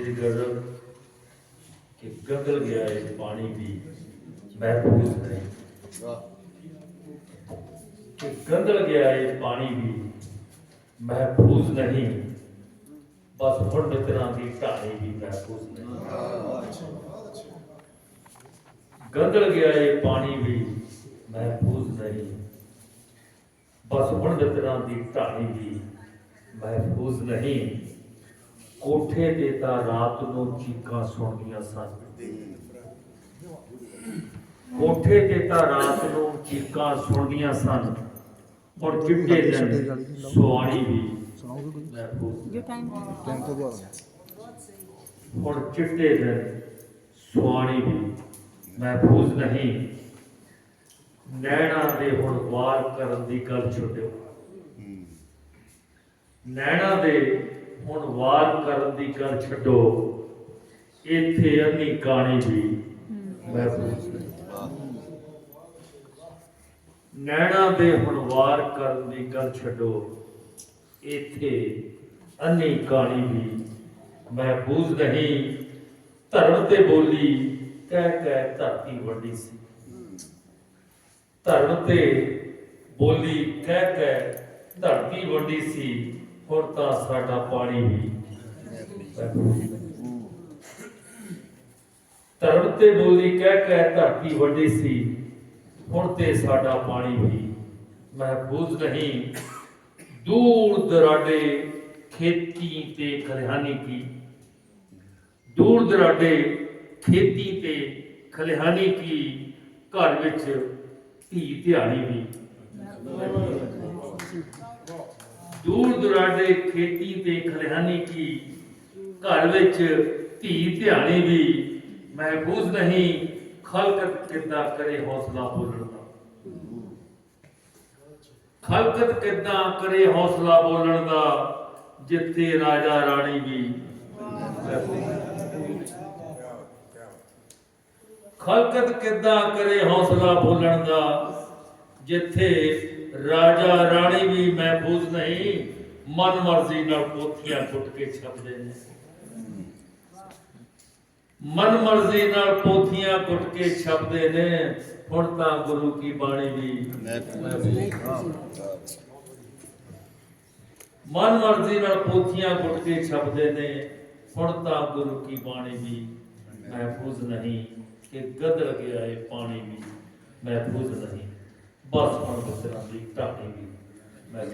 ਤੇਜ ਗਰਜ ਕਿ ਗਦਲ ਗਿਆ ਇਹ ਪਾਣੀ ਵੀ ਮਹਿਫੂਜ਼ ਨਹੀਂ। ਕਿ ਗੰਦਲ ਗਿਆ ਇਹ ਪਾਣੀ ਵੀ ਮਹਿਫੂਜ਼ ਨਹੀਂ। ਬਸ ਹੁਣ ਮਿੱਤਰਾਂ ਦੀ ਢਾਣੀ ਵੀ ਮਹਿਫੂਜ਼ ਨਹੀਂ। ਗੰਦਲ ਗਿਆ ਇਹ ਪਾਣੀ ਵੀ ਮਹਿਫੂਜ਼ ਨਹੀਂ। ਬਸ ਹੁਣ ਮਿੱਤਰਾਂ ਦੀ ਢਾਣੀ ਵੀ ਮਹਿਫੂਜ਼ ਨਹੀਂ। ਕੋਠੇ ਤੇ ਤਾਂ ਰਾਤ ਨੂੰ ਚੀਕਾਂ ਸੁਣਦੀਆਂ ਸਨ ਕੋਠੇ ਤੇ ਤਾਂ ਰਾਤ ਨੂੰ ਚੀਕਾਂ ਸੁਣਦੀਆਂ ਸਨ। ਹੁਣ ਚਿੱਟੇ ਦਿਨ ਸੁਆਣੀ ਵੀ. ਟਾਈਮ ਤੋਂ ਬਾਅਦ ਹੁਣ ਚਿੱਟੇ ਦਿਨ ਸੁਆਣੀ ਵੀ ਮਹਿਫੂਜ਼ ਨਹੀਂ। ਨੈਣਾ ਦੇ ਹੁਣ ਵਾਰ ਕਰਨ ਦੀ ਗੱਲ ਛੱਡਿਓ। ਨੈਣਾ ਦੇ ਹੁਣ ਵਾਰ ਕਰਨ ਦੀ ਗੱਲ ਛੱਡੋ। ਇੱਥੇ ਅੰਨੀ ਕਾਣੀ ਵੀ। ਮਹਿਫੂਜ਼ ਨਹੀਂ ਨੈਣਾ ਦੇ ਹੁਣ ਵਾਰ ਕਰਨ ਦੀ ਗੱਲ ਛੱਡੋ। ਇੱਥੇ ਅੰਨੀ ਕਾਣੀ ਵੀ। ਮਹਿਫੂਜ਼ ਨਹੀਂ। ਧਰਮ ਤੇ ਬੋਲੀ, ਕਹਿ ਕਹਿ ਧਰਤੀ ਵੱਡੀ ਸੀ। ਧਰਮ ਤੇ ਬੋਲੀ, ਕਹਿ ਕਹਿ ਧਰਤੀ ਵੱਡੀ ਸੀ। ਹੁਣ ਤਾਂ ਸਾਡਾ ਪਾਣੀ ਵੀ ਧਰਮ ਤੇ ਬੋਲੀ ਕਹਿ ਕਹਿ ਧਰਤੀ ਵੱਡੀ ਸੀ, ਹੁਣ ਤੇ ਸਾਡਾ ਪਾਣੀ ਵੀ ਮਹਿਫੂਜ਼ ਨਹੀਂ। ਦੂਰ ਦਰਾਡੇ ਖੇਤੀ ਤੇ ਖਲਿਹਾਨੀ ਕੀ। ਦੂਰ ਦਰਾਡੇ ਖੇਤੀ ਤੇ ਖਲਿਹਾਨੀ ਕੀ, ਘਰ ਵਿੱਚ ਧੀ ਧਿਆਣੀ ਵੀ। ਦੂਰ ਦੁਰਾਡੇ ਖੇਤੀ ਤੇ ਖਲਿਹਾਨੀ ਕੀ? ਘਰ ਵਿੱਚ ਧੀ ਧਿਆਣੀ ਵੀ ਮਹਿਫੂਜ਼ ਨਹੀਂ, ਖਲਕਤ ਕਿੱਦਾਂ ਕਰੇ ਹੌਸਲਾ ਬੋਲਣ ਦਾ? ਖਲਕਤ ਕਿੱਦਾਂ ਕਰੇ ਹੌਸਲਾ ਬੋਲਣ ਦਾ, ਜਿੱਥੇ ਰਾਜਾ ਰਾਣੀ ਵੀ ਖਲਕਤ ਕਿੱਦਾਂ ਕਰੇ ਹੌਸਲਾ ਬੋਲਣ ਦਾ, ਜਿੱਥੇ ਰਾਜਾ ਰਾਣੀ ਵੀ ਮਹਿਫੂਜ਼ ਨਹੀਂ, ਮਨ ਮਰਜ਼ੀ ਨਾਲ ਪੋਥੀਆਂ ਟੁੱਟ ਕੇ ਛਪਦੇ ਨੇ। ਮਨ ਮਰਜ਼ੀ ਨਾਲ ਪੋਥੀਆਂ ਕੁੱਟ ਕੇ ਛਪਦੇ ਨੇ, ਹੁਣ ਤਾਂ ਗੁਰੂ ਕੀ ਬਾਣੀ ਵੀ। ਮਨ ਮਰਜ਼ੀ ਨਾਲ ਪੋਥੀਆਂ ਕੁੱਟ ਕੇ ਛਪਦੇ ਨੇ, ਹੁਣ ਤਾਂ ਗੁਰੂ ਕੀ ਬਾਣੀ ਵੀ ਮਹਿਫੂਜ਼ ਨਹੀਂ, ਕਿ ਗਦਰ ਗਿਆ ਇਹ ਪਾਣੀ ਵੀ, ਮਹਿਫੂਜ਼ ਨਹੀਂ। ਬਸ ਹੁਣ ਸਿਰਾਂ ਦੀ ਧਰਤੀ ਵੀ ਮੈਂ